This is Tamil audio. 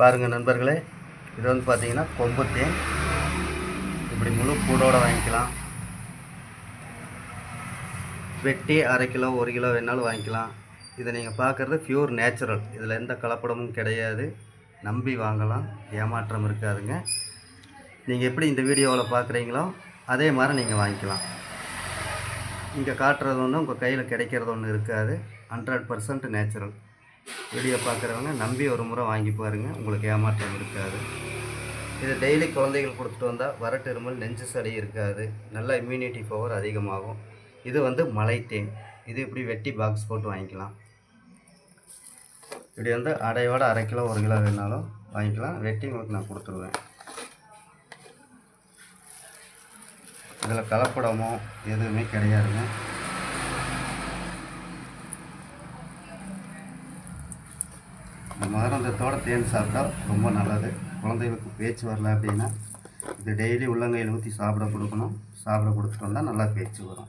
பாருங்கள் நண்பர்களே இது வந்து பார்த்தீங்கன்னா கொம்பு தேன். இப்படி முழு கூடோடு வாங்கிக்கலாம். வெட்டி அரை கிலோ ஒரு கிலோ வேணாலும் வாங்கிக்கலாம். இதை நீங்கள் பார்க்குறது பியூர் நேச்சுரல் இதில் எந்த கலப்படமும் கிடையாது. நம்பி வாங்கலாம் ஏமாற்றம் இருக்காதுங்க. நீங்கள் எப்படி இந்த வீடியோவில் பார்க்குறீங்களோ அதே மாதிரி நீங்கள் வாங்கிக்கலாம். இங்கே காட்டுறது ஒன்று உங்கள் கையில் கிடைக்கிறது ஒன்று இருக்காது. ஹண்ட்ரட் பர்சன்ட் நேச்சுரல் வீடியோ பார்க்குறவங்க நம்பி ஒரு முறை வாங்கி பாருங்கள் உங்களுக்கு ஏமாற்றம் இருக்காது. இது டெய்லி குழந்தைகள் கொடுத்துட்டு வந்தால் வறட்டு இருமல் நெஞ்சு சளி இருக்காது. நல்ல இம்யூனிட்டி பவர் அதிகமாகும். இது வந்து மலை தேன் இது இப்படி வெட்டி பாக்ஸ் போட்டு வாங்கிக்கலாம். இப்படி வந்து அடையோட அரை கிலோ ஒரு கிலோ வேணாலும் வாங்கிக்கலாம். வெட்டி உங்களுக்கு நான் கொடுத்துருவேன். இதில் கலப்படமோ எதுவுமே கிடையாதுங்க. இந்த மகரந்தத்தோட தேன் சாப்பிட்டா ரொம்ப நல்லது. குழந்தைகளுக்கு பேச்சு வரல அப்படின்னா இது டெய்லி உள்ளங்கையில் ஊற்றி சாப்பிட கொடுக்கணும். சாப்பிட கொடுத்துட்டு வந்தால் நல்லா பேச்சு வரும்.